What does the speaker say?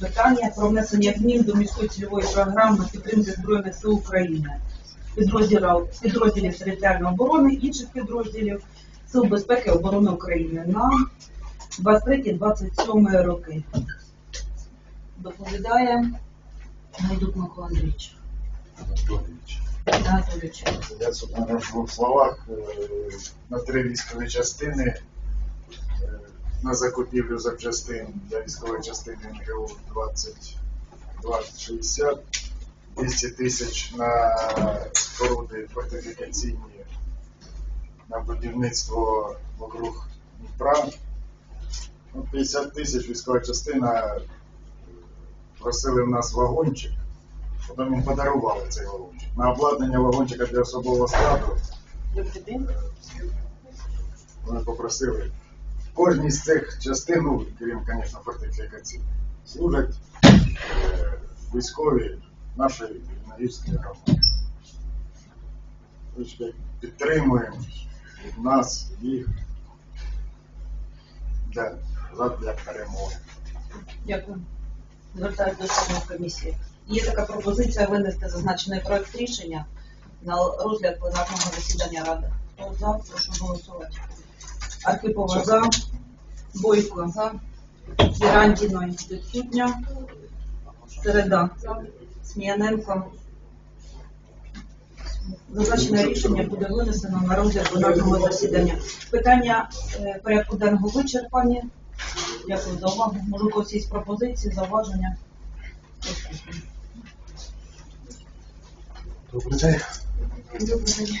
Питання про внесення змін до міської цільової програми підтримки Збройних сил України, підрозділів, підрозділів територіальної оборони, інших підрозділів Сил безпеки оборони України на 23-27 роки. Доповідає Гайдук Микола Андрійович. Я собственно, в двох словах е, на три військові частини на закупівлю запчастин для військової частини МГУ 2060, 200 тисяч на споруди фортифікаційні на будівництво вокруг Дніпра. Ну, 50 тисяч військова частина е, просили в нас вагончик. Потім їм подарували цей вагончик. На обладнання вагончика для особового складу вони попросили. Кожній з цих частин, ну, крім, звісно, фортифікаційних, служать е, військові нашої Вільногірської громади. Підтримуємо нас, їх для, для перемоги. Дякую. Звертаюся до членів комісії. Є така пропозиція винести зазначений проект рішення на розгляд пленарного засідання Ради. Хто за, прошу голосувати. Архипова за, Бойко за, Ірандіно відсутня, Середа, Сміяненко. Зазначене рішення буде винесено на розгляд пленарного засідання. Питання е, порядку денного вичерпані. Дякую за увагу. Може, у когось є пропозиції, зауваження? Добрий день. Добрий день.